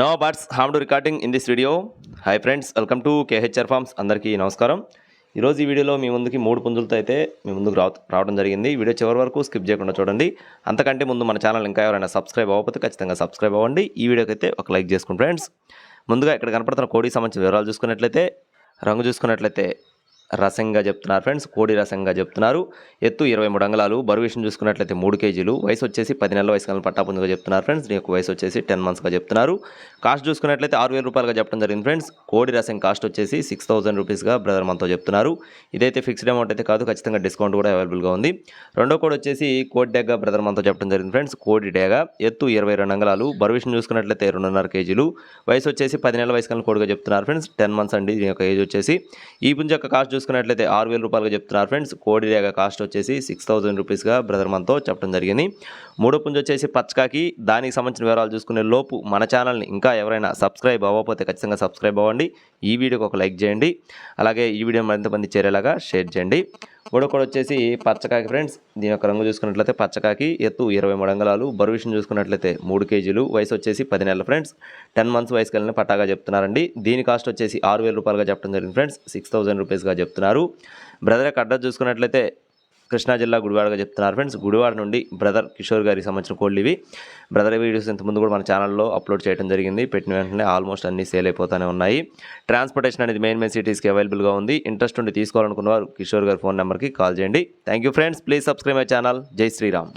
No birds harm to recording in this video hi friends welcome to KHR farms అందరికీ నమస్కారం. ఈరోజు ఈ వీడియోలో మీ ముందుకి మూడు పుంజులతో అయితే మీ ముందుకు రావ రావడం జరిగింది. వీడియో చివరి వరకు స్కిప్ చేయకుండా చూడండి. అంతకంటే ముందు మన ఛానల్ ఇంకా ఎవరైనా సబ్స్క్రైబ్ అవ్వకపోతే ఖచ్చితంగా సబ్స్క్రైబ్ అవ్వండి. ఈ వీడియోకి అయితే ఒక లైక్ చేసుకోండి ఫ్రెండ్స్. ముందుగా ఇక్కడ కనపడుతున్న కోడికి సంబంధించిన వివరాలు చూసుకున్నట్లయితే రంగు చూసుకున్నట్లయితే రసంగా చెప్తున్నారు ఫ్రెండ్స్ కోడి రసంగా చెప్తున్నారు. ఎత్తు ఇరవై మూడు అంగళాలు బరువు విషయం చూసుకున్నట్లయితే మూడు కేజీలు. వయసు వచ్చేసి పది నెలల వయసు కాలం పట్టాపుందుగా చెప్తున్నారు ఫ్రెండ్స్. దీని యొక్క వయసు వచ్చేసి టెన్ మంత్స్గా చెప్తున్నారు. కాస్ట్ చూసుకున్నట్లయితే ఆరు వేల రూపాయలుగా చెప్పడం జరిగింది ఫ్రెండ్స్. కోడి రసం కాస్ట్ వచ్చేసి సిక్స్ థౌసండ్ రూపీస్గా బ్రదర్ మనతో చెప్తున్నారు. ఇదైతే ఫిక్స్డ్ అమౌంట్ అయితే కాదు ఖచ్చితంగా డిస్కౌంట్ కూడా అవైలబుల్గా ఉంది. రెండో కోడి వచ్చేసి కోడి డేగా బ్రదర్ మనతో చెప్పడం జరిగింది ఫ్రెండ్స్. కోడి డేగా ఎత్తు ఇరవై రెండు అంగళాలు బరువు విషయం చూసుకున్నట్లయితే రెండున్నర కేజీలు. వయసు వచ్చేసి పది నెలల వయసు కాలం కోడిగా చెప్తున్నారు ఫ్రెండ్స్. టెన్ మంత్స్ అండి దీని యొక్క ఏజ్ వచ్చేసి. ఈ పుంజ యొక్క కాస్ట్ చూసుకున్నట్లయితే ఆరు వేల రూపాయలుగా చెప్తున్నారు ఫ్రెండ్స్. కోడి రేగ కాస్ట్ వచ్చేసి సిక్స్ థౌసండ్ రూపీస్గా బ్రదర్ మనతో చెప్పడం జరిగింది. మూడో పుంజ వచ్చేసి పచ్చకాకి. దానికి సంబంధించిన వివరాలు చూసుకునే లోపు మన ఛానల్ని ఇంకా ఎవరైనా సబ్స్క్రైబ్ అవ్వకపోతే ఖచ్చితంగా సబ్స్క్రైబ్ అవ్వండి. ఈ వీడియోకి ఒక లైక్ చేయండి. అలాగే ఈ వీడియో మరింత మంది చేరేలాగా షేర్ చేయండి. మూడో కూడా వచ్చేసి పచ్చకాకి ఫ్రెండ్స్ దీని యొక్క రంగు చూసుకున్నట్లయితే పచ్చకాకి ఎత్తు ఇరవై మూడు అంగళాలు బరువు విషయం చూసుకున్నట్లయితే మూడు కేజీలు వయసు వచ్చేసి పది నెలల ఫ్రెండ్స్ టెన్ మంత్స్ వయసు కలిగిన పట్టాగా చెప్తున్నారండి. దీని కాస్ట్ వచ్చేసి ఆరు వేల రూపాయలుగా చెప్పడం జరిగింది ఫ్రెండ్స్ సిక్స్ థౌసండ్ రూపీస్గా చెప్తున్నారు. బ్రదర్ యొక్క అడ్రస్ చూసుకున్నట్లయితే కృష్ణా జిల్లా గుడివాడగా చెప్తున్నారు. ఫ్రెండ్స్ గుడివాడ నుండి బ్రదర్ కిషోర్ గారికి సంబంధించిన కోళ్ళు ఇవి. బ్రదర్ వీడియోస్ ఇంతకుముందు కూడా మన ఛానల్లో అప్లోడ్ చేయడం జరిగింది. పెట్టిన వెంటనే ఆల్మోస్ట్ అన్ని సేల్ అయిపోతూనే ఉన్నాయి. ట్రాన్స్పోర్టేషన్ అనేది మెయిన్ మెయిన్ సిటీస్కి అవైలబుల్గా ఉంది. ఇంట్రెస్ట్ ఉండి తీసుకోవాలనుకున్న వారు కిషోర్ గారి ఫోన్ నెంబర్కి కాల్ చేయండి. Thank you friends. Please subscribe my channel. జై శ్రీరామ్.